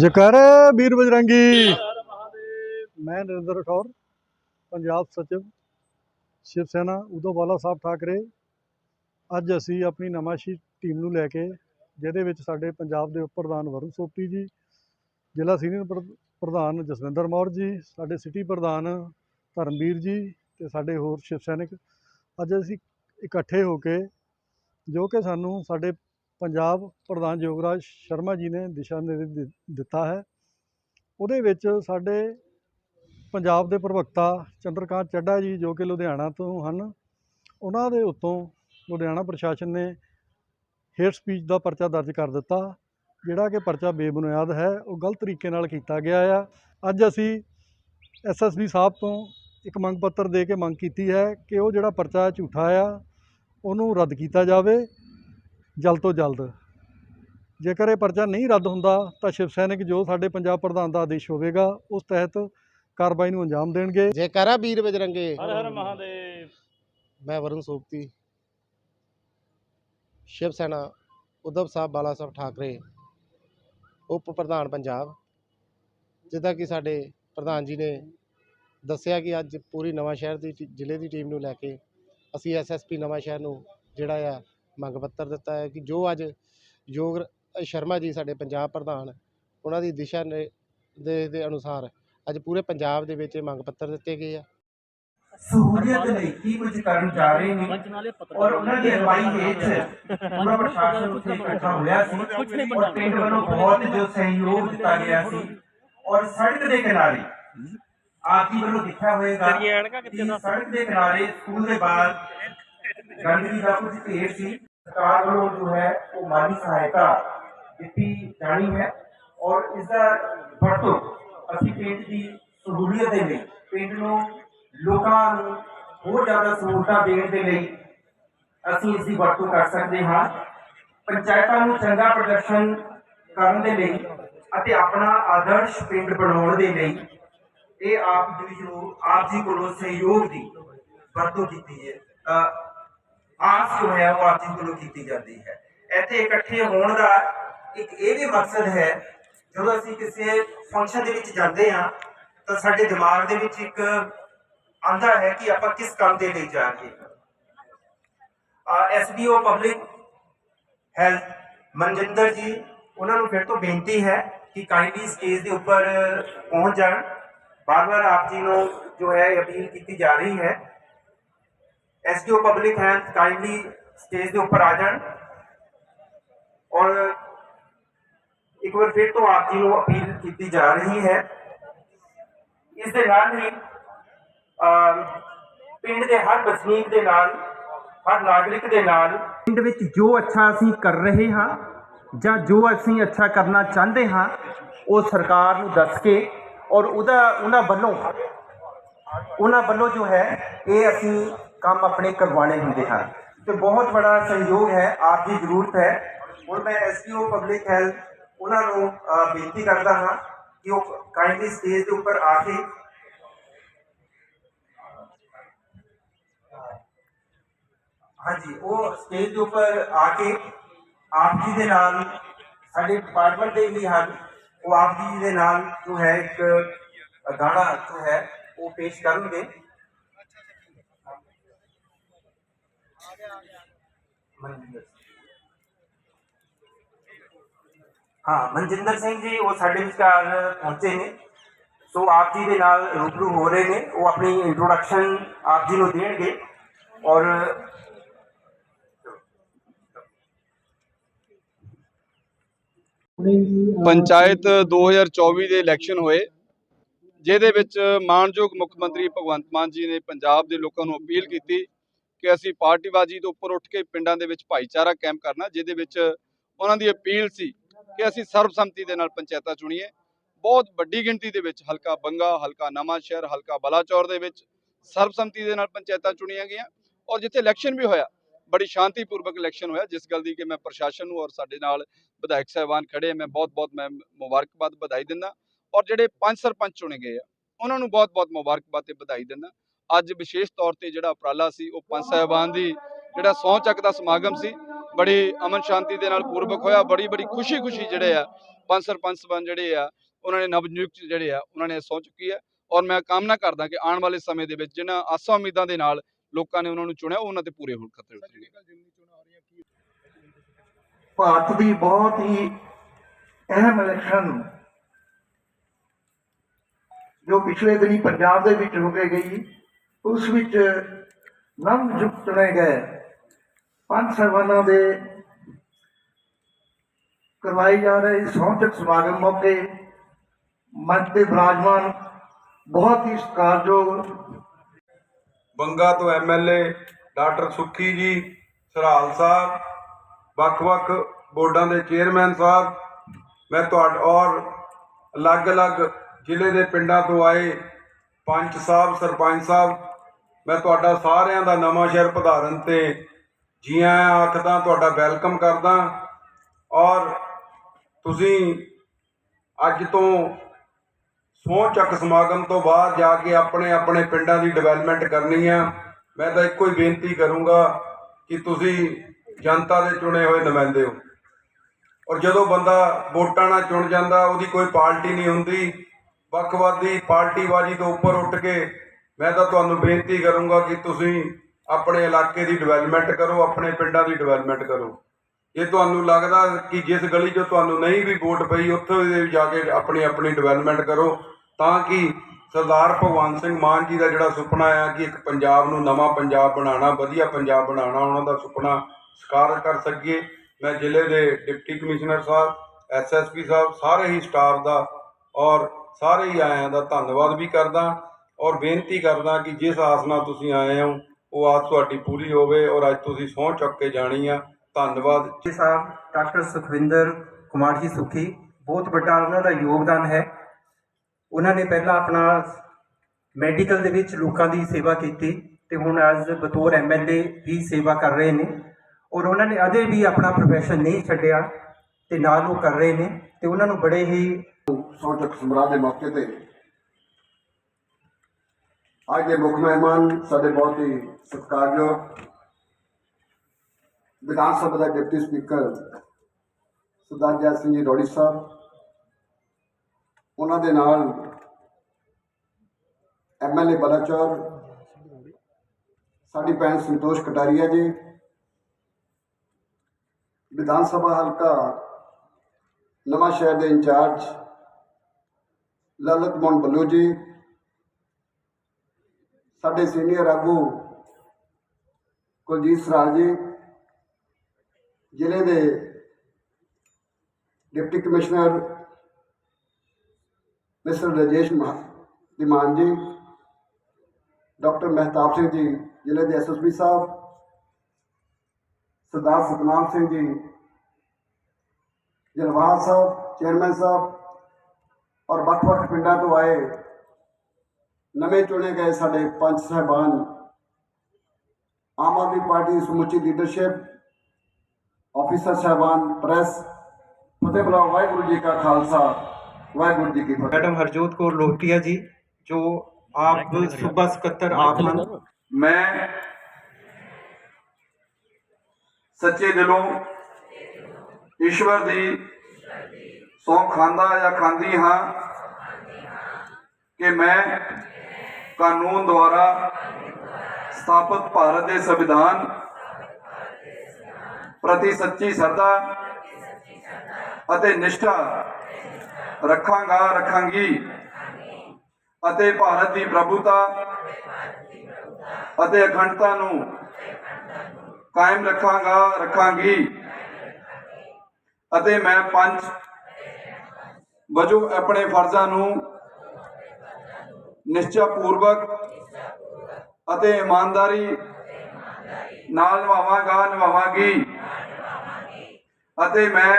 ਜਕਾਰਾ ਵੀਰ ਬਜਰੰਗੀ। ਮੈਂ ਨਰਿੰਦਰ ਰਠੌਰ ਪੰਜਾਬ ਸਚਿਵ ਸ਼ਿਵ ਸੈਨਾ ਉਦੋਂ ਬਾਲਾ ਸਾਹਿਬ ਠਾਕਰੇ। ਅੱਜ ਅਸੀਂ ਆਪਣੀ ਨਵਾਂਸ਼ੀ ਟੀਮ ਨੂੰ ਲੈ ਕੇ ਜਿਹਦੇ ਵਿੱਚ ਸਾਡੇ ਪੰਜਾਬ ਦੇ ਉਪ ਪ੍ਰਧਾਨ ਵਰੁਣ ਸੋਪੀ ਜੀ ਜ਼ਿਲ੍ਹਾ ਸੀਨੀਅਰ ਪ੍ਰ- ਪ੍ਰਧਾਨ ਜਸਵਿੰਦਰ ਮੌਰ ਜੀ ਸਾਡੇ ਸਿਟੀ ਪ੍ਰਧਾਨ ਧਰਮਵੀਰ ਜੀ ਤੇ ਸਾਡੇ ਹੋਰ ਸ਼ਿਵ ਸੈਨਿਕ। ਅੱਜ ਅਸੀਂ ਇਕੱਠੇ ਹੋ ਕੇ ਜੋ ਕਿ ਸਾਨੂੰ ਸਾਡੇ ਪੰਜਾਬ ਪ੍ਰਧਾਨ ਯੋਗਰਾਜ ਸ਼ਰਮਾ ਜੀ ਨੇ ਦਿਸ਼ਾ ਨਿਰਦੇਸ਼ ਦਿੱਤਾ ਹੈ। ਉਹਦੇ ਵਿੱਚ ਸਾਡੇ ਪੰਜਾਬ ਦੇ ਪ੍ਰਵਕਤਾ ਚੰਦਰਕਾਂਤ ਚੱਡਾ ਜੀ ਜੋ ਕਿ ਲੁਧਿਆਣਾ ਤੋਂ ਹਨ, ਉਹਨਾਂ ਦੇ ਉੱਤੋਂ ਲੁਧਿਆਣਾ ਪ੍ਰਸ਼ਾਸਨ ਨੇ ਹੇਟ ਸਪੀਚ ਦਾ ਪਰਚਾ ਦਰਜ ਕਰ ਦਿੱਤਾ, ਜਿਹੜਾ ਕਿ ਪਰਚਾ ਬੇਬੁਨਿਆਦ ਹੈ, ਉਹ ਗਲਤ ਤਰੀਕੇ ਨਾਲ ਕੀਤਾ ਗਿਆ ਆ। ਅੱਜ ਅਸੀਂ ਐਸਐਸਬੀ ਸਾਹਿਬ ਤੋਂ ਇੱਕ ਮੰਗ ਪੱਤਰ ਦੇ ਕੇ ਮੰਗ ਕੀਤੀ ਹੈ ਕਿ ਉਹ ਜਿਹੜਾ ਪਰਚਾ ਝੂਠਾ ਆ, ਉਹਨੂੰ ਰੱਦ ਕੀਤਾ ਜਾਵੇ। ਜਲਦ ਤੋਂ ਜਲਦ। ਜੇਕਰ ਇਹ ਪਰਚਾ ਨਹੀਂ ਰੱਦ ਹੁੰਦਾ ਤਾਂ ਸ਼ਿਵ ਸੈਨਿਕ ਜੋ ਸਾਡੇ ਪੰਜਾਬ ਪ੍ਰਧਾਨ ਦਾ ਆਦੇਸ਼ ਹੋਵੇਗਾ ਉਸ ਤਹਿਤ ਕਾਰਵਾਈ ਨੂੰ ਅੰਜਾਮ ਦੇਣਗੇ। ਜੈਕਾਰਾ ਵੀਰ ਬਜਰੰਗੇ। ਹਰ ਹਰ ਮਹਾਦੇਵ। ਮੈਂ ਵਰੁਣ ਸੋਪਤੀ ਸ਼ਿਵ ਸੈਨਾ ਉद्धਵ ਸਾਹਿਬ ਬਾਲਾ ਸਾਹਿਬ ਠਾਕਰੇ ਉਪ ਪ੍ਰਧਾਨ ਪੰਜਾਬ। ਜਿੱਦਾਂ ਕਿ ਸਾਡੇ ਪ੍ਰਧਾਨ ਜੀ ਨੇ ਦੱਸਿਆ ਕਿ ਅੱਜ ਪੂਰੀ ਨਵਾਂ ਸ਼ਹਿਰ ਦੀ ਜ਼ਿਲ੍ਹੇ ਦੀ ਟੀਮ ਨੂੰ ਲੈ ਕੇ ਅਸੀਂ ਐਸਐਸਪੀ ਨਵਾਂ ਸ਼ਹਿਰ ਨੂੰ ਜਿਹੜਾ ਆ ਮੰਗ ਪੱਤਰ ਦਿੱਤਾ ਹੈ ਕਿ ਜੋ ਅੱਜ ਯੋਗ ਸ਼ਰਮਾ ਜੀ ਸਾਡੇ ਪੰਜਾਬ ਪ੍ਰਧਾਨ ਉਹਨਾਂ ਦੀ ਦਿਸ਼ਾ ਨੇ ਦੇ ਦੇ ਅਨੁਸਾਰ ਅੱਜ ਪੂਰੇ ਪੰਜਾਬ ਦੇ ਵਿੱਚ ਇਹ ਮੰਗ ਪੱਤਰ ਦਿੱਤੇ ਗਏ ਆ। ਸਹੂਲੀਅਤ ਲਈ ਕੀ ਕੁਝ ਕਰਨ ਜਾ ਰਹੇ ਨੇ? ਔਰ ਉਹਨਾਂ ਦੀ ਅਗਵਾਈ ਹੇਠ ਪੂਰਾ ਪ੍ਰਸ਼ਾਸਨ ਉੱਥੇ ਇਕੱਠਾ ਹੋਇਆ ਸੀ ਔਰ ਪਿੰਡ ਵੱਲੋਂ ਬਹੁਤ ਜੋ ਸਹਿਯੋਗ ਦਿੱਤਾ ਗਿਆ ਸੀ। ਔਰ ਸੜਕ ਦੇ ਕਿਨਾਰੇ ਆਪ ਜੀ ਵੱਲੋਂ ਐਨਕਾਂ ਕਿੱਥੇ ਕਿ? ਸੜਕ ਦੇ ਕਿਨਾਰੇ ਸਕੂਲ ਦੇ ਬਾਹਰ ਗੰਦਗੀ ਦਾ ਕੁਝ ਢੇਰ ਸੀ। ਸਰਕਾਰ ਵੱਲੋਂ ਜੋ ਹੈ, ਉਹ ਮਾਲੀ ਸਹਾਇਤਾ ਦਿੱਤੀ ਜਾਣੀ ਹੈ ਔਰ ਇਸ ਦਾ ਵਰਤੋਂ ਅਸੀਂ ਪਿੰਡ ਦੀ ਸਹੂਲੀਅਤ ਦੇ ਲਈ, ਪਿੰਡ ਨੂੰ ਲੋਕਾਂ ਨੂੰ ਹੋਰ ਜ਼ਿਆਦਾ ਸਹੂਲਤਾਂ ਦੇਣ ਦੇ ਲਈ ਅਸੀਂ ਇਸ ਦੀ ਵਰਤੋਂ ਕਰ ਸਕਦੇ ਹਾਂ। ਪੰਚਾਇਤਾਂ ਨੂੰ ਚੰਗਾ ਪ੍ਰਦਰਸ਼ਨ ਕਰਨ ਦੇ ਲਈ ਅਤੇ ਆਪਣਾ ਆਦਰਸ਼ ਪਿੰਡ ਬਣਾਉਣ ਦੇ ਲਈ ਇਹ ਆਪ ਜੀ ਨੂੰ ਆਪ ਜੀ ਕੋਲੋਂ ਸਹਿਯੋਗ ਦੀ ਵਰਤੋਂ ਕੀਤੀ ਹੈ। ਅ, ਆਸ ਜੋ ਹੈ ਉਹ ਆਪ ਜੀ ਕੀਤੀ ਜਾਂਦੀ ਹੈ। ਇੱਥੇ ਇਕੱਠੇ ਹੋਣ ਦਾ ਇੱਕ ਇਹ ਵੀ ਮਕਸਦ ਹੈ ਜਦੋਂ ਅਸੀਂ ਕਿਸੇ ਫੰਕਸ਼ਨ ਦੇ ਵਿੱਚ ਜਾਂਦੇ ਹਾਂ ਤਾਂ ਸਾਡੇ ਦਿਮਾਗ ਦੇ ਵਿੱਚ ਇੱਕ ਆਂਦਾ ਹੈ ਕਿ ਆਪਾਂ ਕਿਸ ਕੰਮ ਦੇ ਲਈ ਜਾ ਰਹੇ ਹਾਂ ਐਸਡੀਓ ਪਬਲਿਕ ਹੈਲਥ ਮਨਜਿੰਦਰ ਜੀ ਉਹਨਾਂ ਨੂੰ ਫਿਰ ਤੋਂ ਬੇਨਤੀ ਹੈ ਕਿ ਕਾਈਂਡਲੀ ਸਟੇਜ ਦੇ ਉੱਪਰ ਪਹੁੰਚ ਜਾਣ। ਬਾਰ-ਬਾਰ ਆਪ ਜੀ ਨੂੰ ਜੋ ਹੈ ਅਪੀਲ ਕੀਤੀ ਜਾ ਰਹੀ ਹੈ SDO public health kindly stage ਦੇ ਉੱਪਰ ਆ ਜਾਣ। ਔਰ ਇੱਕ ਵਾਰ ਫਿਰ ਤੋਂ ਆਪ ਜੀ ਨੂੰ ਅਪੀਲ ਕੀਤੀ ਜਾ ਰਹੀ ਹੈ। ਇਸ ਦੇ ਨਾਲ ਹੀ ਪਿੰਡ ਦੇ ਹਰ ਵਸਨੀਕ ਦੇ ਨਾਲ, ਹਰ ਨਾਗਰਿਕ ਦੇ ਨਾਲ ਪਿੰਡ ਵਿੱਚ ਜੋ ਅੱਛਾ ਅਸੀਂ ਕਰ ਰਹੇ ਹਾਂ ਜਾਂ ਜੋ ਅਸੀਂ ਅੱਛਾ ਕਰਨਾ ਚਾਹੁੰਦੇ ਹਾਂ, ਉਹ ਸਰਕਾਰ ਨੂੰ ਦੱਸ ਕੇ ਔਰ ਉਹਦਾ, ਉਹਨਾਂ ਵੱਲੋਂ ਉਹਨਾਂ ਵੱਲੋਂ ਜੋ ਹੈ, ਇਹ ਅਸੀਂ ਕੰਮ ਆਪਣੇ ਕਰਵਾਉਣੇ ਹੁੰਦੇ ਹਨ। ਤੇ ਬਹੁਤ ਬੜਾ ਸਹਿਯੋਗ ਹੈ, ਆਪ ਦੀ ਜ਼ਰੂਰਤ ਹੈ। ਹੁਣ ਮੈਂ ਐਸਪੀਓ ਪਬਲਿਕ ਹੈਲਥ ਉਹਨਾਂ ਨੂੰ ਬੇਨਤੀ ਕਰਦਾ ਹਾਂ ਕਿ ਉਹ ਕਾਈਂਡਲੀ ਸਟੇਜ ਦੇ ਉੱਪਰ ਆ ਕੇ ਹਾਂਜੀ, ਉਹ ਸਟੇਜ ਦੇ ਉੱਪਰ ਆ ਕੇ ਆਪ ਜੀ ਦੇ ਨਾਲ ਸਾਡੇ ਡਿਪਾਰਟਮੈਂਟ ਦੇ ਵੀ ਹਨ। ਉਹ ਆਪ ਜੀ ਦੇ ਨਾਲ ਜੋ ਹੈ ਇੱਕ ਗਾਣਾ ਜੋ ਹੈ, ਉਹ ਪੇਸ਼ ਕਰਨਗੇ। ਮਨਜਿੰਦਰ ਸਿੰਘ। ਹਾਂ, ਮਨਜਿੰਦਰ ਸਿੰਘ ਜੀ, ਉਹ ਸਾਡੇ ਵਿਚਕਾਰ ਪਹੁੰਚੇ ਨੇ। ਸੋ ਆਪ ਜੀ ਦੇ ਨਾਲ ਰੂਬਰੂ ਹੋ ਰਹੇ ਨੇ। ਉਹ ਆਪਣੀ ਇੰਟਰੋਡਕਸ਼ਨ ਆਪ ਜੀ ਨੂੰ ਦੇਣਗੇ। ਔਰ ਪੰਚਾਇਤ 2024 ਦੇ ਇਲੈਕਸ਼ਨ ਹੋਏ, ਜਿਹਦੇ ਵਿੱਚ ਮਾਨਯੋਗ ਮੁੱਖ ਮੰਤਰੀ ਭਗਵੰਤ ਮਾਨ ਜੀ ਨੇ ਪੰਜਾਬ ਦੇ ਲੋਕਾਂ ਨੂੰ ਅਪੀਲ ਕੀਤੀ ਕਿ ਅਸੀਂ ਪਾਰਟੀਬਾਜ਼ੀ ਤੋਂ ਉੱਪਰ ਉੱਠ ਕੇ ਪਿੰਡਾਂ ਦੇ ਵਿੱਚ ਭਾਈਚਾਰਾ ਕੈਂਪ ਕਰਨਾ, ਜਿਹਦੇ ਵਿੱਚ ਉਹਨਾਂ ਦੀ ਅਪੀਲ ਸੀ ਕਿ ਅਸੀਂ ਸਰਬਸੰਮਤੀ ਦੇ ਨਾਲ ਪੰਚਾਇਤਾਂ ਚੁਣੀਏ। ਬਹੁਤ ਵੱਡੀ ਗਿਣਤੀ ਦੇ ਵਿੱਚ ਹਲਕਾ ਬੰਗਾ, ਹਲਕਾ ਨਵਾਂ ਸ਼ਹਿਰ, ਹਲਕਾ ਬਲਾਚੌਰ ਦੇ ਵਿੱਚ ਸਰਬਸੰਮਤੀ ਦੇ ਨਾਲ ਪੰਚਾਇਤਾਂ ਚੁਣੀਆਂ ਗਈਆਂ ਔਰ ਜਿੱਥੇ ਇਲੈਕਸ਼ਨ ਵੀ ਹੋਇਆ, ਬੜੀ ਸ਼ਾਂਤੀਪੂਰਵਕ ਇਲੈਕਸ਼ਨ ਹੋਇਆ, ਜਿਸ ਗੱਲ ਦੀ ਕਿ ਮੈਂ ਪ੍ਰਸ਼ਾਸਨ ਨੂੰ ਔਰ ਸਾਡੇ ਨਾਲ ਵਿਧਾਇਕ ਸਾਹਿਬਾਨ ਖੜੇ ਮੈਂ ਬਹੁਤ-ਬਹੁਤ ਮੈਂ ਮੁਬਾਰਕਬਾਦ ਵਧਾਈ ਦਿੰਦਾ ਔਰ ਜਿਹੜੇ ਪੰਜ ਸਰਪੰਚ ਚੁਣੇ ਗਏ ਆ, ਉਹਨਾਂ ਨੂੰ ਬਹੁਤ-ਬਹੁਤ ਮੁਬਾਰਕਬਾਦ ਤੇ ਵਧਾਈ ਦਿੰਦਾ। ਅੱਜ ਵਿਸ਼ੇਸ਼ ਤੌਰ ਤੇ ਜਿਹੜਾ ਉਪਰਾਲਾ ਸੀ, ਉਹ ਪੰਜ ਸਾਹਿਬਾਨ ਦੀ ਜਿਹੜਾ ਸਹੁੰ ਚੱਕ ਦਾ ਸਮਾਗਮ ਸੀ, ਬੜੀ ਅਮਨ ਸ਼ਾਂਤੀ ਦੇ ਨਾਲ ਪੂਰਵਕ ਹੋਇਆ, ਬੜੀ ਬੜੀ ਖੁਸ਼ੀ-ਖੁਸ਼ੀ ਜਿਹੜੇ ਆ ਪੰਜ ਸਰਪੰਚ ਸਭਾਨ ਜਿਹੜੇ ਆ, ਉਹਨਾਂ ਨੇ ਨਵਨਿਯੁਕਤ ਜਿਹੜੇ ਆ, ਉਹਨਾਂ ਨੇ ਸਹੁੰ ਚੁੱਕੀ ਹੈ ਔਰ ਮੈਂ ਕਾਮਨਾ ਕਰਦਾ ਕਿ ਆਉਣ ਵਾਲੇ ਸਮੇਂ ਦੇ ਵਿੱਚ ਜਿਹਨਾਂ ਆਸਾਂ ਉਮੀਦਾਂ ਦੇ ਨਾਲ ਲੋਕਾਂ ਨੇ ਉਹਨਾਂ ਨੂੰ ਚੁਣਿਆ ਉਹਨਾਂ ਤੇ ਪੂਰੇ ਹੋਣ ਖਤਰੇ ਉਤਰਨਗੇ ਭਾਰਤ ਦੀ ਬਹੁਤ ਹੀ ਅਹਿਮ ਇਲੈਕਸ਼ਨ ਜੋ ਪਿਛਲੇ ਦਿਨੀ ਪੰਜਾਬ ਦੇ ਵਿੱਚ ਹੋ ਕੇ ਗਈ ਉਸ ਵਿੱਚ ਨਵ ਨਿਯੁਕਤ ਚੁਣੇ ਗਏ। ਪੰਜ ਸਰਵਾਨਾਂ ਦੇ ਕਰਵਾਈ ਜਾ ਰਹੇ ਸੌਂਚਕ ਸਮਾਗਮ ਮੌਕੇ। ਮੰਚ ਤੇ ਬਿਰਾਜਮਾਨ ਬਹੁਤ ਹੀ ਸਤਿਕਾਰਯੋਗ ਬੰਗਾ ਤੋਂ ਐਮਐਲਏ ਡਾਕਟਰ ਸੁੱਖੀ ਜੀ ਸਰਾਲ ਸਾਹਿਬ, ਵੱਖ-ਵੱਖ ਬੋਰਡਾਂ ਦੇ ਚੇਅਰਮੈਨ ਸਾਹਿਬ, ਮੈਂ ਤੁਹਾਡ, ਔਰ ਅਲੱਗ-ਅਲੱਗ ਜ਼ਿਲ੍ਹੇ ਦੇ ਪਿੰਡਾਂ ਤੋਂ ਆਏ ਪੰਚ ਸਾਹਿਬ, ਸਰਪੰਚ ਸਾਹਿਬ ਮੈਂ ਤੁਹਾਡਾ ਸਾਰਿਆਂ ਦਾ ਨਵਾਂ ਸ਼ਹਿਰ ਪਧਾਰਨ ਤੇ ਜੀ ਆਇਆਂ ਆਖਦਾ, ਤੁਹਾਡਾ ਵੈਲਕਮ ਕਰਦਾ। ਔਰ ਤੁਸੀਂ ਅੱਜ ਤੋਂ ਸਹੁੰ ਚੱਕ ਸਮਾਗਮ ਤੋਂ ਬਾਅਦ ਜਾ ਕੇ ਆਪਣੇ ਆਪਣੇ ਪਿੰਡਾਂ ਦੀ ਡਿਵੈਲਪਮੈਂਟ ਕਰਨੀ ਆ। ਮੈਂ ਤਾਂ ਇੱਕੋ ਹੀ ਬੇਨਤੀ ਕਰੂੰਗਾ ਕਿ ਤੁਸੀਂ ਜਨਤਾ ਦੇ ਚੁਣੇ ਹੋਏ ਨੁਮਾਇੰਦੇ ਹੋ। ਔਰ ਜਦੋਂ ਬੰਦਾ ਵੋਟਾਂ ਨਾਲ ਚੁਣ ਜਾਂਦਾ, ਉਹਦੀ ਕੋਈ ਪਾਰਟੀ ਨਹੀਂ ਹੁੰਦੀ। ਵੱਖਵਾਦੀ ਪਾਰਟੀਬਾਜ਼ੀ ਤੋਂ ਉੱਪਰ ਉੱਠ ਕੇ ਮੈਂ ਤਾਂ ਤੁਹਾਨੂੰ ਬੇਨਤੀ ਕਰੂੰਗਾ ਕਿ ਤੁਸੀਂ ਆਪਣੇ ਇਲਾਕੇ ਦੀ ਡਿਵੈਲਪਮੈਂਟ ਕਰੋ, ਆਪਣੇ ਪਿੰਡਾਂ ਦੀ ਡਿਵੈਲਪਮੈਂਟ ਕਰੋ। ਜੇ ਤੁਹਾਨੂੰ ਲੱਗਦਾ ਕਿ ਜਿਸ ਗਲੀ 'ਚੋਂ ਤੁਹਾਨੂੰ ਨਹੀਂ ਵੀ ਵੋਟ ਪਈ, ਉੱਥੇ ਵੀ ਜਾ ਕੇ ਆਪਣੀ ਆਪਣੀ ਡਿਵੈਲਪਮੈਂਟ ਕਰੋ, ਤਾਂ ਕਿ ਸਰਦਾਰ ਭਗਵੰਤ ਸਿੰਘ ਮਾਨ ਜੀ ਦਾ ਜਿਹੜਾ ਸੁਪਨਾ ਆ ਕਿ ਇੱਕ ਪੰਜਾਬ ਨੂੰ ਨਵਾਂ ਪੰਜਾਬ ਬਣਾਉਣਾ, ਵਧੀਆ ਪੰਜਾਬ ਬਣਾਉਣਾ, ਉਹਨਾਂ ਦਾ ਸੁਪਨਾ ਸਾਕਾਰ ਕਰ ਸਕੀਏ। ਮੈਂ ਜ਼ਿਲ੍ਹੇ ਦੇ deputy commissioner sahib SSP sahib, ਸਾਰੇ ਹੀ ਸਟਾਫ ਦਾ ਔਰ ਸਾਰੇ ਹੀ ਆਇਆਂ ਦਾ ਧੰਨਵਾਦ ਵੀ ਕਰਦਾ। ਔਰ ਬੇਨਤੀ ਕਰਦਾ ਕਿ ਜਿਸ ਆਸ ਨਾਲ ਤੁਸੀਂ ਆਏ ਹੋ ਉਹ ਆਸ ਤੁਹਾਡੀ ਪੂਰੀ ਹੋਵੇ ਔਰ ਅੱਜ ਤੁਸੀਂ ਸਹੁੰ ਚੁੱਕ ਕੇ ਜਾਣੀ ਆ। ਧੰਨਵਾਦ। ਜੀ ਸਾਹਿਬ ਡਾਕਟਰ ਸੁਖਵਿੰਦਰ ਕੁਮਾਰ ਜੀ ਸੁਖੀ ਬਹੁਤ ਵੱਡਾ ਉਹਨਾਂ ਦਾ ਯੋਗਦਾਨ ਹੈ। ਉਹਨਾਂ ਨੇ ਪਹਿਲਾਂ ਆਪਣਾ ਮੈਡੀਕਲ ਦੇ ਵਿੱਚ ਲੋਕਾਂ ਦੀ ਸੇਵਾ ਕੀਤੀ ਤੇ ਹੁਣ ਅੱਜ ਬਤੌਰ ਐਮਐਲਏ ਵੀ ਸੇਵਾ ਕਰ ਰਹੇ ਨੇ। ਔਰ ਉਹਨਾਂ ਨੇ ਅਜੇ ਵੀ ਆਪਣਾ ਪ੍ਰੋਫੈਸ਼ਨ ਨਹੀਂ ਛੱਡਿਆ ਤੇ ਨਾਲ ਉਹ ਕਰ ਰਹੇ ਨੇ ਤੇ ਉਹਨਾਂ ਨੂੰ ਬੜੇ ਹੀ ਸੌਂਚਕ ਸਮਰਾਹ ਦੇ ਮੌਕੇ ਤੇ ਅੱਜ ਦੇ ਮੁੱਖ ਮਹਿਮਾਨ ਸਾਡੇ ਬਹੁਤ ਹੀ ਸਤਿਕਾਰਯੋਗ ਵਿਧਾਨ ਸਭਾ ਦਾ ਡਿਪਟੀ ਸਪੀਕਰ ਸਰਦਾਰ ਜੈ ਸਿੰਘ ਜੀ ਰੋੜੀ ਸਾਹਿਬ, ਉਹਨਾਂ ਦੇ ਨਾਲ ਐਮਐਲਏ ਬਲਾਚੌਰ, ਸਾਡੀ ਭੈਣ ਸੰਤੋਸ਼ ਕਟਾਰੀਆ ਜੀ, ਵਿਧਾਨ ਸਭਾ ਹਲਕਾ ਨਵਾਂ ਸ਼ਹਿਰ ਦੇ ਇੰਚਾਰਜ ਲਲਤ ਮੋਹਨ ਬੱਲੂ ਜੀ ਸਾਡੇ ਸੀਨੀਅਰ ਆਗੂ ਕੁਲਜੀਤ ਸਰਾਜ ਜੀ, ਜ਼ਿਲ੍ਹੇ ਦੇ ਡਿਪਟੀ ਕਮਿਸ਼ਨਰ ਮਿਸਟਰ ਰਾਜੇਸ਼ ਮਹਾ- ਧੀਮਾਨ ਜੀ, ਡਾਕਟਰ ਮਹਿਤਾਬ ਸਿੰਘ ਜੀ, ਜ਼ਿਲ੍ਹੇ ਦੇ ਐਸਐਸਪੀ ਸਾਹਿਬ, ਸਰਦਾਰ ਸਤਨਾਮ ਸਿੰਘ ਜੀ ਜਲਵਾਲ ਸਾਹਿਬ, ਚੇਅਰਮੈਨ ਸਾਹਿਬ ਔਰ ਵੱਖ-ਵੱਖ ਪਿੰਡਾਂ ਤੋਂ ਆਏ ਨਵੇਂ ਚੁਣੇ ਗਏ ਸਾਡੇ ਪੰਚ ਸਾਹਿਬਾਨ ਆਮ ਆਦਮੀ ਪਾਰਟੀ ਦੀ ਸਮੁੱਚੀ ਲੀਡਰਸ਼ਿਪ ਆਫੀਸਰ ਸਾਹਿਬਾਨ ਪ੍ਰੈਸ ਫਤਿਹ ਬੁਲਾਓ ਵਾਹਿਗੁਰੂ ਜੀ ਕਾ ਖਾਲਸਾ ਵਾਹਿਗੁਰੂ ਜੀ ਕੀ ਫਤਿਹ ਮੈਡਮ ਹਰਜੋਤ ਕੌਰ ਲੋਹਟੀਆ ਜੀ ਜੋ ਆਪ ਸੂਬਾ ਸਕੱਤਰ ਆਪ ਹਨ ਮੈਂ ਸੱਚੇ ਦਿਲੋਂ ਈਸ਼ਵਰ ਦੀ ਸੌਂ ਖਾਂਦਾ ਜਾਂ ਖਾਂਦੀ ਹਾਂ ਕਿ ਮੈਂ ਕਾਨੂੰਨ ਦੁਆਰਾ ਸਥਾਪਿਤ ਭਾਰਤ ਦੇ ਸੰਵਿਧਾਨ ਪ੍ਰਤੀ ਸੱਚੀ ਸਰਦਾ ਅਤੇ ਨਿਸ਼ਠਾ ਰੱਖਾਂਗਾ, ਰੱਖਾਂਗੀ ਅਤੇ ਭਾਰਤ ਦੀ ਪ੍ਰਭੂਤਾ ਅਤੇ ਅਖੰਡਤਾ ਨੂੰ ਕਾਇਮ ਰੱਖਾਂਗਾ, ਰੱਖਾਂਗੀ ਅਤੇ ਮੈਂ ਪੰਜ ਵਜੋਂ ਆਪਣੇ ਫਰਜ਼ਾਂ ਨੂੰ ਨਿਸ਼ਚਾ ਪੂਰਵਕ ਅਤੇ ਇਮਾਨਦਾਰੀ ਨਾਲ ਨਿਭਾਵਾਂਗਾ, ਨਿਭਾਵਾਂਗੀ। ਅਤੇ ਮੈਂ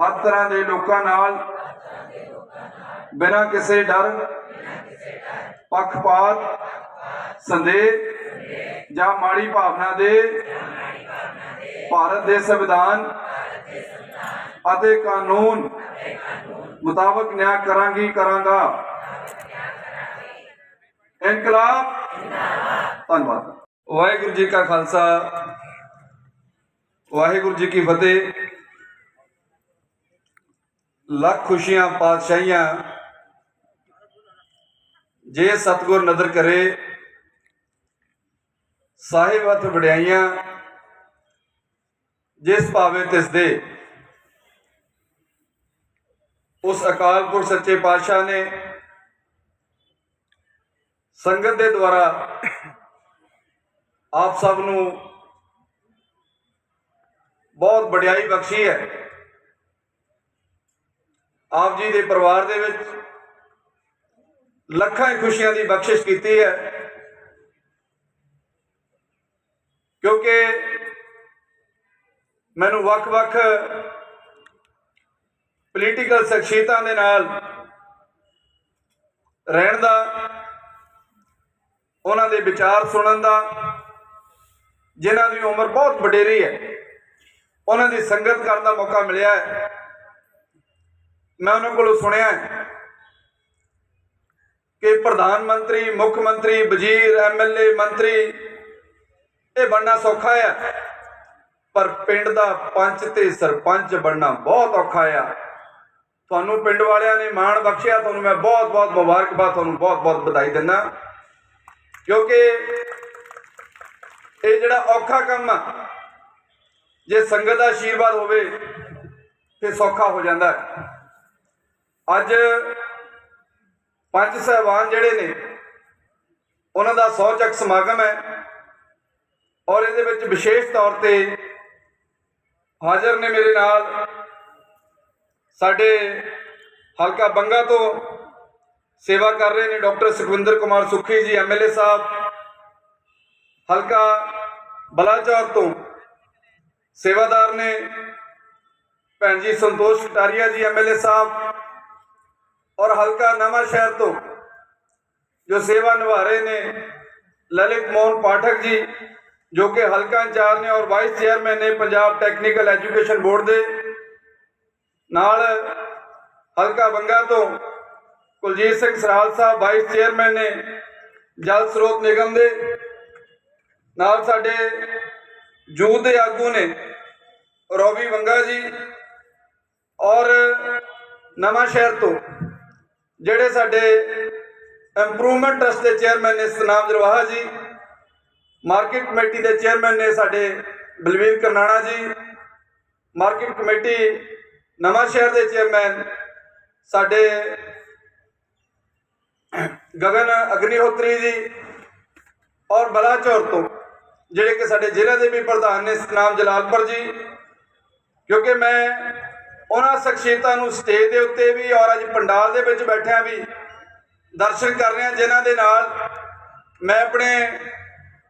ਹਰ ਤਰ੍ਹਾਂ ਦੇ ਲੋਕਾਂ ਨਾਲ ਬਿਨਾਂ ਕਿਸੇ ਡਰ, ਪੱਖਪਾਤ, ਸੰਦੇਹ ਜਾਂ ਮਾੜੀ ਭਾਵਨਾ ਦੇ ਭਾਰਤ ਦੇ ਸੰਵਿਧਾਨ ਅਤੇ ਕਾਨੂੰਨ ਮੁਤਾਬਕ ਨਿਆਂ ਕਰਾਂਗੀ, ਕਰਾਂਗਾ। ਇਨਕਲਾਬ। ਧੰਨਵਾਦ। ਵਾਹਿਗੁਰੂ ਜੀ ਕਾ ਖਾਲਸਾ। ਵਾਹਿਗੁਰੂ ਜੀ ਕੀ ਫਤਿਹ। ਲੱਖ ਖੁਸ਼ੀਆਂ, ਪਾਤਸ਼ਾਹੀਆਂ। ਜੇ ਸਤਗੁਰ ਨਦਰ ਕਰੇ, ਸਾਹਿਬ ਹੱਥ ਵਡਿਆਈਆਂ। ਜਿਸ ਭਾਵੇ ਤਿਸ ਦੇ ਉਸ ਅਕਾਲ ਪੁਰਖ ਸੱਚੇ ਪਾਤਸ਼ਾਹ ਨੇ ਸੰਗਤ ਦੇ ਦੁਆਰਾ ਆਪ ਸਭ ਨੂੰ ਬਹੁਤ ਵਡਿਆਈ ਬਖਸ਼ੀ ਹੈ। ਆਪ ਜੀ ਦੇ ਪਰਿਵਾਰ ਦੇ ਵਿੱਚ ਲੱਖਾਂ ਹੀ ਖੁਸ਼ੀਆਂ ਦੀ ਬਖਸ਼ਿਸ਼ ਕੀਤੀ ਹੈ। ਕਿਉਂਕਿ ਮੈਨੂੰ ਵੱਖ-ਵੱਖ ਪੋਲੀਟੀਕਲ ਸ਼ਖਸੀਅਤਾਂ ਦੇ ਨਾਲ ਰਹਿਣ ਦਾ ਉਹਨਾਂ ਦੇ ਵਿਚਾਰ ਸੁਣਨ ਦਾ, ਜਿਨ੍ਹਾਂ ਦੀ ਉਮਰ ਬਹੁਤ ਵਡੇਰੀ ਹੈ, ਉਹਨਾਂ ਦੀ ਸੰਗਤ ਕਰਨ ਦਾ ਮੌਕਾ ਮਿਲਿਆ ਹੈ। ਮੈਂ ਉਹਨਾਂ ਕੋਲੋਂ ਸੁਣਿਆ ਕਿ ਪ੍ਰਧਾਨ ਮੰਤਰੀ, ਮੁੱਖ ਮੰਤਰੀ, ਵਜ਼ੀਰ ਐਮਐਲਏ ਮੰਤਰੀ, ਇਹ ਬਣਨਾ ਸੌਖਾ ਹੈ ਪਰ ਪਿੰਡ ਦਾ ਪੰਚ ਤੇ ਸਰਪੰਚ ਬਣਨਾ ਬਹੁਤ ਔਖਾ ਆ। ਤੁਹਾਨੂੰ ਪਿੰਡ ਵਾਲਿਆਂ ਨੇ ਮਾਣ ਬਖਸ਼ਿਆ, ਤੁਹਾਨੂੰ ਮੈਂ ਬਹੁਤ ਬਹੁਤ ਮੁਬਾਰਕਬਾਦ, ਤੁਹਾਨੂੰ ਬਹੁਤ ਬਹੁਤ ਵਧਾਈ ਦਿੰਦਾ। ਕਿਉਂਕਿ ਇਹ ਜਿਹੜਾ ਔਖਾ ਕੰਮ ਆ, ਜੇ ਸੰਗਤ ਦਾ ਆਸ਼ੀਰਵਾਦ ਹੋਵੇ ਤੇ ਸੌਖਾ ਹੋ ਜਾਂਦਾ ਹੈ। ਅੱਜ ਪੰਜ ਸਹਿਬਾਨ ਜਿਹੜੇ ਨੇ, ਉਹਨਾਂ ਦਾ ਸੌ ਚੱਕ ਸਮਾਗਮ ਹੈ ਔਰ ਇਹਦੇ ਵਿੱਚ ਵਿਸ਼ੇਸ਼ ਤੌਰ ਤੇ ਹਾਜ਼ਰ ਨੇ ਮੇਰੇ ਨਾਲ ਸਾਡੇ ਹਲਕਾ ਬੰਗਾ ਤੋਂ ਸੇਵਾ ਕਰ ਰਹੇ ਨੇ ਡਾਕਟਰ ਸੁਖਵਿੰਦਰ ਕੁਮਾਰ ਸੁੱਖੀ ਜੀ ਐਮਐਲਏ ਸਾਹਿਬ। ਹਲਕਾ ਬਲਾਚੌਰ ਤੋਂ ਸੇਵਾਦਾਰ ਨੇ ਭੈਣ ਜੀ ਸੰਤੋਸ਼ ਕਟਾਰੀਆ ਜੀ ਐਮਐਲਏ ਸਾਹਿਬ। ਔਰ ਹਲਕਾ ਨਵਾਂ ਸ਼ਹਿਰ ਤੋਂ ਜੋ ਸੇਵਾ ਨਿਭਾ ਰਹੇ ਨੇ ਲਲਿਤ ਮੋਹਨ ਪਾਠਕ ਜੀ, ਜੋ ਕਿ ਹਲਕਾ ਇੰਚਾਰਜ ਨੇ ਔਰ ਵਾਈਸ ਚੇਅਰਮੈਨ ਨੇ ਪੰਜਾਬ ਟੈਕਨੀਕਲ ਐਜੂਕੇਸ਼ਨ ਬੋਰਡ ਦੇ। ਨਾਲ ਹਲਕਾ ਬੰਗਾ ਤੋਂ ਕੁਲਜੀਤ ਸਿੰਘ ਸਰਾਲ ਸਾਹਿਬ ਵਾਈਸ ਚੇਅਰਮੈਨ ਨੇ ਜਲ ਸਰੋਤ ਨਿਗਮ ਦੇ ਨਾਲ ਸਾਡੇ ਜੂਥ ਦੇ ਆਗੂ ਨੇ ਰੋਬੀ ਵੰਗਾ ਜੀ ਔਰ ਨਵਾਂ ਸ਼ਹਿਰ ਤੋਂ ਜਿਹੜੇ ਸਾਡੇ ਇੰਪਰੂਵਮੈਂਟ ਟਰਸਟ ਦੇ ਚੇਅਰਮੈਨ ਨੇ ਸਨਾਮ ਜਰਵਾਹਾ ਜੀ ਮਾਰਕੀਟ ਕਮੇਟੀ ਦੇ ਚੇਅਰਮੈਨ ਨੇ ਸਾਡੇ ਬਲਵੀਰ ਕਰਨਾਣਾ ਜੀ ਮਾਰਕੀਟ ਕਮੇਟੀ ਨਵਾਂ ਸ਼ਹਿਰ ਦੇ ਚੇਅਰਮੈਨ ਸਾਡੇ ਗਗਨ ਅਗਨੀਹੋਤਰੀ ਜੀ ਔਰ ਬਲਾਚੌਰ ਤੋਂ, ਜਿਹੜੇ ਕਿ ਸਾਡੇ ਜ਼ਿਲ੍ਹੇ ਦੇ ਵੀ ਪ੍ਰਧਾਨ ਨੇ ਸਤਨਾਮ ਜਲਾਲਪੁਰ ਜੀ। ਕਿਉਂਕਿ ਮੈਂ ਉਹਨਾਂ ਸ਼ਖਸੀਅਤਾਂ ਨੂੰ ਸਟੇਜ ਦੇ ਉੱਤੇ ਵੀ ਔਰ ਅੱਜ ਪੰਡਾਲ ਦੇ ਵਿੱਚ ਬੈਠਿਆਂ ਵੀ ਦਰਸ਼ਨ ਕਰ ਰਿਹਾ, ਜਿਨ੍ਹਾਂ ਦੇ ਨਾਲ ਮੈਂ ਆਪਣੇ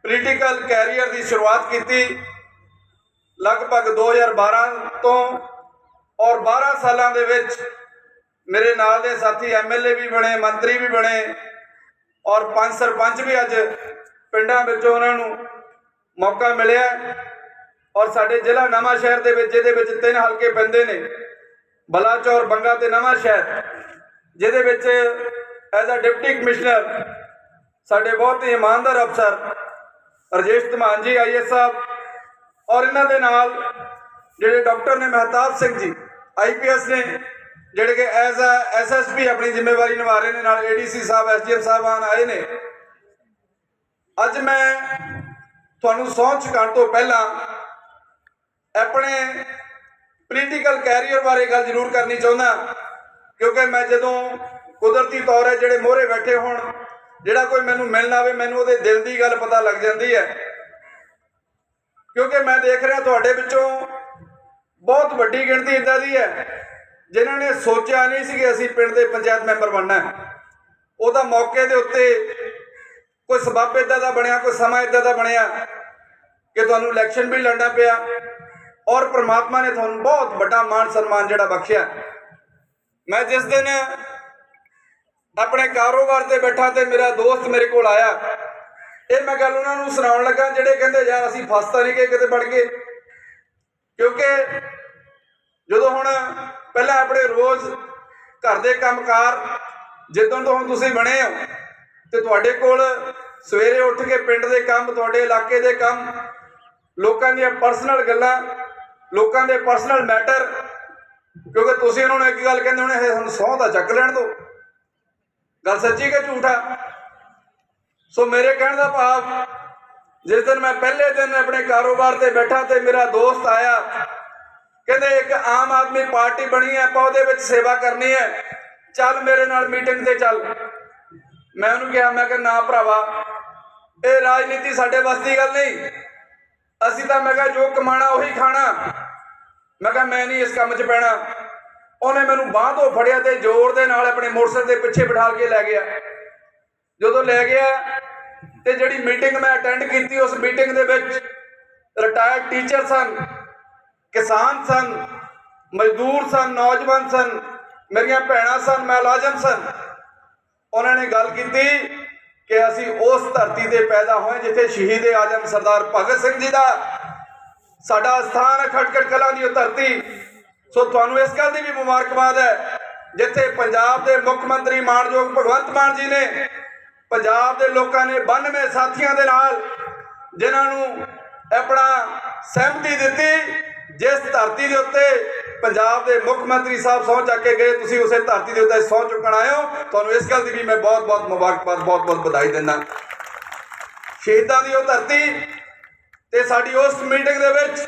ਪੋਲੀਟੀਕਲ ਕੈਰੀਅਰ ਦੀ ਸ਼ੁਰੂਆਤ ਕੀਤੀ। ਲਗਭਗ 2012 ਤੋਂ ਔਰ 12 ਸਾਲਾਂ ਦੇ ਵਿੱਚ ਮੇਰੇ ਨਾਲ ਦੇ ਸਾਥੀ ਐਮਐਲਏ ਵੀ ਬਣੇ, ਮੰਤਰੀ ਵੀ ਬਣੇ ਔਰ ਪੰਜ ਸਰਪੰਚ ਵੀ ਅੱਜ ਪਿੰਡਾਂ ਵਿੱਚੋਂ ਉਹਨਾਂ ਨੂੰ ਮੌਕਾ ਮਿਲਿਆ ਔਰ ਸਾਡੇ ਜ਼ਿਲ੍ਹਾ ਨਵਾਂ ਸ਼ਹਿਰ ਦੇ ਵਿੱਚ, ਜਿਹਦੇ ਵਿੱਚ ਤਿੰਨ ਹਲਕੇ ਪੈਂਦੇ ਨੇ, ਬਲਾਚੌਰ, ਬੰਗਾ ਤੇ ਨਵਾਂ ਸ਼ਹਿਰ, ਜਿਹਦੇ ਵਿੱਚ ਐਜ਼ ਅ ਡਿਪਟੀ ਕਮਿਸ਼ਨਰ ਸਾਡੇ ਬਹੁਤ ਹੀ ਇਮਾਨਦਾਰ ਅਫਸਰ ਰਜੇਸ਼ ਧਮਾਨ ਜੀ ਆਈਐਸ ਸਾਹਿਬ ਔਰ ਇਹਨਾਂ ਦੇ ਨਾਲ ਜਿਹੜੇ ਡਾਕਟਰ ਨੇ ਮਹਿਤਾਬ ਸਿੰਘ ਜੀ ਆਈਪੀਐਸ ਨੇ ਜਿਹੜੇ ਕਿ ਐਜ਼ ਅ ਐਸਐਸਪੀ ਆਪਣੀ ਜ਼ਿੰਮੇਵਾਰੀ ਨਿਭਾ ਰਹੇ ਨੇ, ਨਾਲ ਏਡੀਸੀ ਸਾਹਿਬ ਐਸਡੀਐਮ ਸਾਹਿਬਾਨ ਆਏ ਨੇ। ਅੱਜ ਮੈਂ ਤੁਹਾਨੂੰ ਸਹੁੰ ਚੁਕਾਉਣ ਤੋਂ ਪਹਿਲਾਂ ਆਪਣੇ ਪੋਲੀਟੀਕਲ ਕੈਰੀਅਰ ਬਾਰੇ ਗੱਲ ਜ਼ਰੂਰ ਕਰਨੀ ਚਾਹੁੰਦਾ ਕਿਉਂਕਿ ਮੈਂ ਜਦੋਂ ਕੁਦਰਤੀ ਤੌਰ ਹੈ ਜਿਹੜੇ ਮੋਹਰੇ ਬੈਠੇ ਹੋਣ, ਜਿਹੜਾ ਕੋਈ ਮੈਨੂੰ ਮਿਲਣ ਆਵੇ, ਮੈਨੂੰ ਉਹਦੇ ਦਿਲ ਦੀ ਗੱਲ ਪਤਾ ਲੱਗ ਜਾਂਦੀ ਹੈ। ਕਿਉਂਕਿ ਮੈਂ ਦੇਖ ਰਿਹਾ ਤੁਹਾਡੇ ਵਿੱਚੋਂ ਬਹੁਤ ਵੱਡੀ ਗਿਣਤੀ ਇਦਾਂ ਦੀ ਹੈ ਜਿਨ੍ਹਾਂ ਨੇ ਸੋਚਿਆ ਨਹੀਂ ਸੀ ਕਿ ਅਸੀਂ ਪਿੰਡ ਦੇ ਪੰਚਾਇਤ ਮੈਂਬਰ ਬਣਨਾ ਹੈ। ਉਹਦਾ ਮੌਕੇ ਦੇ ਉੱਤੇ ਕੋਈ ਸਬੱਬ ਇਦਾਂ ਦਾ ਬਣਿਆ, ਕੋਈ ਸਮਾਂ ਇਦਾਂ ਦਾ ਬਣਿਆ ਕਿ ਤੁਹਾਨੂੰ ਇਲੈਕਸ਼ਨ ਵੀ ਲੜਨਾ ਪਿਆ ਔਰ ਪ੍ਰਮਾਤਮਾ ਨੇ ਤੁਹਾਨੂੰ ਬਹੁਤ ਵੱਡਾ ਮਾਣ ਸਨਮਾਨ ਜਿਹੜਾ ਬਖਸ਼ਿਆ ਮੈਂ ਜਿਸ ਦਿਨ ਆਪਣੇ ਕਾਰੋਬਾਰ ਤੇ ਬੈਠਾ ਤੇ ਮੇਰਾ ਦੋਸਤ ਮੇਰੇ ਕੋਲ ਆਇਆ, ਇਹ ਮੈਂ ਗੱਲ ਉਹਨਾਂ ਨੂੰ ਸੁਣਾਉਣ ਲੱਗਾ, ਜਿਹੜੇ ਕਹਿੰਦੇ ਯਾਰ ਅਸੀਂ ਫਸਤਾ ਨਹੀਂ ਗਏ ਕਿਤੇ ਵੜ ਗਏ, ਕਿਉਂਕਿ ਜਦੋਂ ਹੁਣ ਪਹਿਲਾਂ ਆਪਣੇ ਰੋਜ਼ ਘਰ ਦੇ ਕੰਮਕਾਰ ਜਿੱਦੋਂ ਤੋਂ ਹੁਣ ਤੁਸੀਂ ਬਣੇ ਹੋ ਤੇ ਤੁਹਾਡੇ ਕੋਲ ਸਵੇਰੇ ਉੱਠ ਕੇ ਪਿੰਡ ਦੇ ਕੰਮ, ਤੁਹਾਡੇ ਇਲਾਕੇ ਦੇ ਕੰਮ, ਲੋਕਾਂ ਦੀਆਂ ਪਰਸਨਲ ਗੱਲਾਂ, ਲੋਕਾਂ ਦੇ ਪਰਸਨਲ ਮੈਟਰ ਕਿਉਂਕਿ ਤੁਸੀਂ ਉਹਨਾਂ ਨੂੰ ਇੱਕ ਗੱਲ ਕਹਿੰਦੇ ਹੋਣੇ ਇਹ ਸਾਨੂੰ ਸਹੁੰ ਦਾ ਚੱਕ ਲੈਣ ਦਿਓ। ਗੱਲ ਸੱਚੀ ਕਿ ਝੂਠਾ ਸੋ ਮੇਰੇ ਕਹਿਣ ਦਾ ਭਾਵ, ਜਿਸ ਦਿਨ ਮੈਂ ਪਹਿਲੇ ਦਿਨ ਆਪਣੇ ਕਾਰੋਬਾਰ ਤੇ ਬੈਠਾ ਤੇ ਮੇਰਾ ਦੋਸਤ ਆਇਆ ਕਹਿੰਦੇ ਇੱਕ ਆਮ ਆਦਮੀ ਪਾਰਟੀ ਬਣੀ ਹੈ, ਆਪਾਂ ਉਹਦੇ ਵਿੱਚ ਸੇਵਾ ਕਰਨੀ ਹੈ। ਚੱਲ ਮੇਰੇ ਨਾਲ ਮੀਟਿੰਗ ਤੇ ਚੱਲ। ਮੈਂ ਉਹਨੂੰ ਕਿਹਾ, ਮੈਂ ਕਿਹਾ, ਨਾ ਭਰਾਵਾ, ਇਹ ਰਾਜਨੀਤੀ ਸਾਡੇ ਵੱਸ ਦੀ ਗੱਲ ਨਹੀਂ। ਅਸੀਂ ਤਾਂ ਮੈਂ ਕਿਹਾ, ਜੋ ਕਮਾਣਾ ਉਹੀ ਖਾਣਾ। ਮੈਂ ਕਿਹਾ, ਮੈਂ ਨਹੀਂ ਇਸ ਕੰਮ 'ਚ ਪੈਣਾ। ਉਹਨੇ ਮੈਨੂੰ ਬਾਂਹ ਤੋਂ ਫੜਿਆ ਤੇ ਜ਼ੋਰ ਦੇ ਨਾਲ ਆਪਣੇ ਮੋਟਰਸਾਈਕਲ ਦੇ ਪਿੱਛੇ ਬਿਠਾ ਕੇ ਲੈ ਗਿਆ। ਜਦੋਂ ਲੈ ਗਿਆ ਤੇ ਜਿਹੜੀ ਮੀਟਿੰਗ ਮੈਂ ਅਟੈਂਡ ਕੀਤੀ, ਉਸ ਮੀਟਿੰਗ ਦੇ ਵਿੱਚ ਰਿਟਾਇਰਡ ਟੀਚਰ ਸਨ। ਕਿਸਾਨ ਸਨ, ਮਜ਼ਦੂਰ ਸਨ, ਨੌਜਵਾਨ ਸਨ, ਮੇਰੀਆਂ ਭੈਣਾਂ ਸਨ, ਮੈਂ ਲਾਜ਼ਮ ਸਨ। ਉਹਨਾਂ ਨੇ ਗੱਲ ਕੀਤੀ ਕਿ ਅਸੀਂ ਉਸ ਧਰਤੀ ਤੇ ਪੈਦਾ ਹੋਏ ਜਿੱਥੇ ਸ਼ਹੀਦ ਆਜਮ ਸਰਦਾਰ ਭਗਤ ਸਿੰਘ ਜੀ ਦਾ। ਸਾਡਾ ਸਥਾਨ ਹੈ ਖਟਕੜ ਕਲਾਂ ਦੀ ਉਹ ਧਰਤੀ। ਸੋ ਤੁਹਾਨੂੰ ਇਸ ਗੱਲ ਦੀ ਵੀ ਮੁਬਾਰਕਬਾਦ ਹੈ, ਜਿੱਥੇ ਪੰਜਾਬ ਦੇ ਮੁੱਖ ਮੰਤਰੀ ਮਾਨਯੋਗ ਭਗਵੰਤ ਮਾਨ ਜੀ ਨੇ, ਪੰਜਾਬ ਦੇ ਲੋਕਾਂ ਨੇ 92 ਸਾਥੀਆਂ ਦੇ ਨਾਲ ਜਿਨ੍ਹਾਂ ਨੂੰ ਆਪਣਾ ਸਹਿਮਤੀ ਦਿੱਤੀ ਜਿਸ ਧਰਤੀ ਦੇ ਉੱਤੇ ਪੰਜਾਬ ਦੇ ਮੁੱਖ ਮੰਤਰੀ ਸਾਹਿਬ ਸਹੁੰ ਚੱਕ ਕੇ ਗਏ, ਤੁਸੀਂ ਉਸੇ ਧਰਤੀ ਦੇ ਉੱਤੇ ਸਹੁੰ ਚੁੱਕਣ ਆਏ ਹੋ। ਤੁਹਾਨੂੰ ਇਸ ਗੱਲ ਦੀ ਵੀ ਮੈਂ ਬਹੁਤ ਬਹੁਤ ਮੁਬਾਰਕਬਾਦ, ਬਹੁਤ ਬਹੁਤ ਵਧਾਈ ਦਿੰਦਾ। ਸ਼ਹੀਦਾਂ ਦੀ ਉਹ ਧਰਤੀ ਤੇ ਸਾਡੀ ਉਸ ਮੀਟਿੰਗ ਦੇ ਵਿੱਚ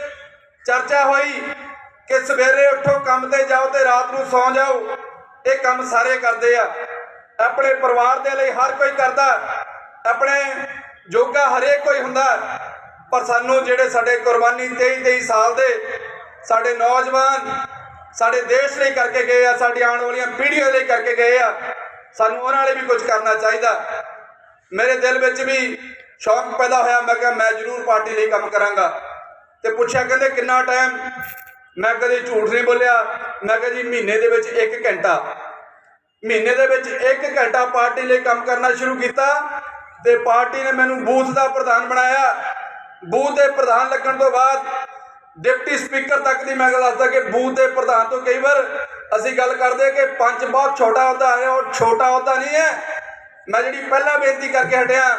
ਚਰਚਾ ਹੋਈ ਕਿ ਸਵੇਰੇ ਉੱਠੋ, ਕੰਮ ਤੇ ਜਾਓ ਤੇ ਰਾਤ ਨੂੰ ਸੌਂ ਜਾਓ। ਇਹ ਕੰਮ ਸਾਰੇ ਕਰਦੇ ਆ। ਆਪਣੇ ਪਰਿਵਾਰ ਦੇ ਲਈ ਹਰ ਕੋਈ ਕਰਦਾ। ਆਪਣੇ ਜੋਗਾ ਹਰੇਕ ਕੋਈ ਹੁੰਦਾ। ਪਰ ਸਾਨੂੰ ਜਿਹੜੇ ਸਾਡੇ ਕੁਰਬਾਨੀ 23 23 ਸਾਲ ਦੇ ਸਾਡੇ ਨੌਜਵਾਨ, ਸਾਡੇ ਦੇਸ਼ ਲਈ ਕਰਕੇ ਗਏ ਆ, ਸਾਡੀ ਆਉਣ ਵਾਲੀਆਂ ਪੀੜ੍ਹੀਆਂ ਲਈ ਕਰਕੇ ਗਏ ਆ, ਸਾਨੂੰ ਉਹਨਾਂ ਲਈ ਵੀ ਕੁਝ ਕਰਨਾ ਚਾਹੀਦਾ। ਮੇਰੇ ਦਿਲ ਵਿੱਚ ਵੀ ਸ਼ੌਕ ਪੈਦਾ ਹੋਇਆ, ਮੈਂ ਕਿਹਾ ਮੈਂ ਜ਼ਰੂਰ ਪਾਰਟੀ ਲਈ ਕੰਮ ਕਰਾਂਗਾ। ਤੇ ਪੁੱਛਿਆ ਕਹਿੰਦੇ ਕਿੰਨਾ ਟਾਈਮ ਮੈਂ ਕਦੇ ਝੂਠ ਨਹੀਂ ਬੋਲਿਆ, ਮੈਂ ਕਿਹਾ ਜੀ ਮਹੀਨੇ ਦੇ ਵਿੱਚ 1 ਘੰਟਾ। ਮਹੀਨੇ ਦੇ ਵਿੱਚ 1 ਘੰਟਾ ਪਾਰਟੀ ਲਈ ਕੰਮ ਕਰਨਾ ਸ਼ੁਰੂ ਕੀਤਾ ਤੇ ਪਾਰਟੀ ਨੇ ਮੈਨੂੰ ਬੂਥ ਦਾ ਪ੍ਰਧਾਨ ਬਣਾਇਆ। ਬੂਥ ਦੇ ਪ੍ਰਧਾਨ ਲੱਗਣ ਤੋਂ ਬਾਅਦ ਡਿਪਟੀ ਸਪੀਕਰ ਤੱਕ ਦੀ ਮੈਂ ਗੱਲ ਦੱਸਦਾ ਕਿ ਬੂਥ ਦੇ ਪ੍ਰਧਾਨ ਤੋਂ ਕਈ ਵਾਰ ਅਸੀਂ ਗੱਲ ਕਰਦੇ ਕਿ ਪੰਚ ਬਹੁਤ ਛੋਟਾ ਹੁੰਦਾ ਹੈ ਔਰ ਛੋਟਾ ਹੁੰਦਾ ਨਹੀਂ ਹੈ। ਮੈਂ ਜਿਹੜੀ ਪਹਿਲਾਂ ਬੇਨਤੀ ਕਰਕੇ ਹਟਿਆ,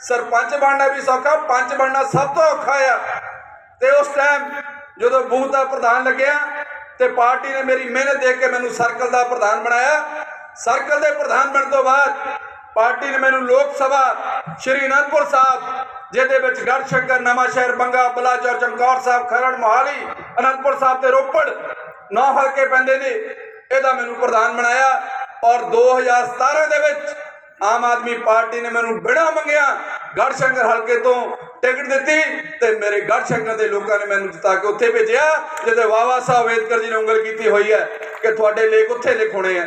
ਸਰਪੰਚ ਬਣਨਾ ਵੀ ਸੌਖਾ, ਪੰਚ ਬਣਨਾ ਸਭ ਤੋਂ ਔਖਾ ਆ। ਤੇ ਉਸ ਟਾਈਮ ਜਦੋਂ ਬੂਥ ਦਾ ਪ੍ਰਧਾਨ ਲੱਗਿਆ ਤੇ ਪਾਰਟੀ ਨੇ ਮੇਰੀ ਮਿਹਨਤ ਦੇਖ ਕੇ ਮੈਨੂੰ ਸਰਕਲ ਦਾ ਪ੍ਰਧਾਨ ਬਣਾਇਆ। ਸਰਕਲ ਦੇ ਪ੍ਰਧਾਨ ਬਣਨ ਤੋਂ ਬਾਅਦ ਪਾਰਟੀ ਨੇ ਮੈਨੂੰ ਲੋਕ ਸਭਾ, ਸ਼੍ਰੀ ਅਨੰਦਪੁਰ ਸਾਹਿਬ ਜਿਹਦੇ ਵਿੱਚ ਗੜ੍ਹ ਸ਼ੰਕਰ, ਨਵਾਂ ਬੰਗਾ, ਬਲਾਚੌਰ, ਚਮਕੌਰ ਸਾਹਿਬ, ਖਰੜ, ਮੋਹਾਲੀ, ਅਨੰਦਪੁਰ ਸਾਹਿਬ ਤੇ ਰੋਪੜ ਨੌ ਹਲਕੇ ਪੈਂਦੇ ਨੇ। ਇਹਦਾ ਮੈਨੂੰ ਪ੍ਰਧਾਨ ਬਣਾਇਆ ਔਰ 2017 ਦੇ ਵਿੱਚ ਆਮ ਆਦਮੀ ਪਾਰਟੀ ਨੇ ਮੈਨੂੰ ਬਿਨਾਂ ਮੰਗਿਆ ਗੜ੍ਹ ਸ਼ੰਕਰ ਹਲਕੇ ਤੋਂ ਟਿਕਟ ਦਿੱਤੀ ਤੇ ਮੇਰੇ ਗੜ੍ਹ ਸ਼ੰਕਰ ਦੇ ਲੋਕਾਂ ਨੇ ਮੈਨੂੰ ਜਿਤਾ ਕੇ ਉੱਥੇ ਭੇਜਿਆ ਜਿੱਥੇ ਬਾਬਾ ਸਾਹਿਬ ਅੰਬੇਦਕਰ ਜੀ ਨੇ ਉਂਗਲ ਕੀਤੀ ਹੋਈ ਹੈ ਕਿ ਤੁਹਾਡੇ ਲੇਖ ਉੱਥੇ ਲਿਖੋਣੇ ਆ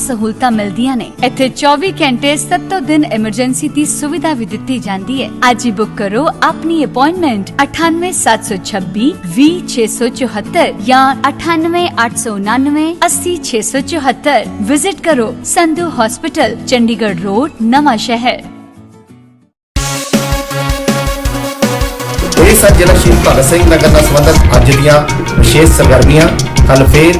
ਸਹੂਲਤਾਂ ਮਿਲਦੀਆਂ ਨੇ ਇੱਥੇ 24 ਘੰਟੇ 7 ਦਿਨ ਐਮਰਜੈਂਸੀ ਦੀ ਸੁਵਿਧਾ ਵੀ ਦਿੱਤੀ ਜਾਂਦੀ ਹੈ ਅੱਜ ਹੀ ਬੁੱਕ ਕਰੋ ਆਪਣੀ ਅਪਾਇੰਟਮੈਂਟ 98726 20674 ਜਾਂ 98899 80674 ਵਿਜ਼ਿਟ ਕਰੋ ਸੰਧੂ ਹਸਪੀਟਲ ਚੰਡੀਗੜ੍ਹ ਰੋਡ ਨਵਾਂ ਸ਼ਹਿਰ ਇਹ ਸਨ ਜ਼ਿਲ੍ਹਾ ਸ਼ਹੀਦ ਭਗਤ ਸਿੰਘ ਨਗਰ ਨਾਲ ਸੰਬੰਧਿਤ ਅੱਜ ਦੀਆਂ ਵਿਸ਼ੇਸ਼ ਸਰਗਰਮੀਆਂ ਕੱਲ ਫੇਰ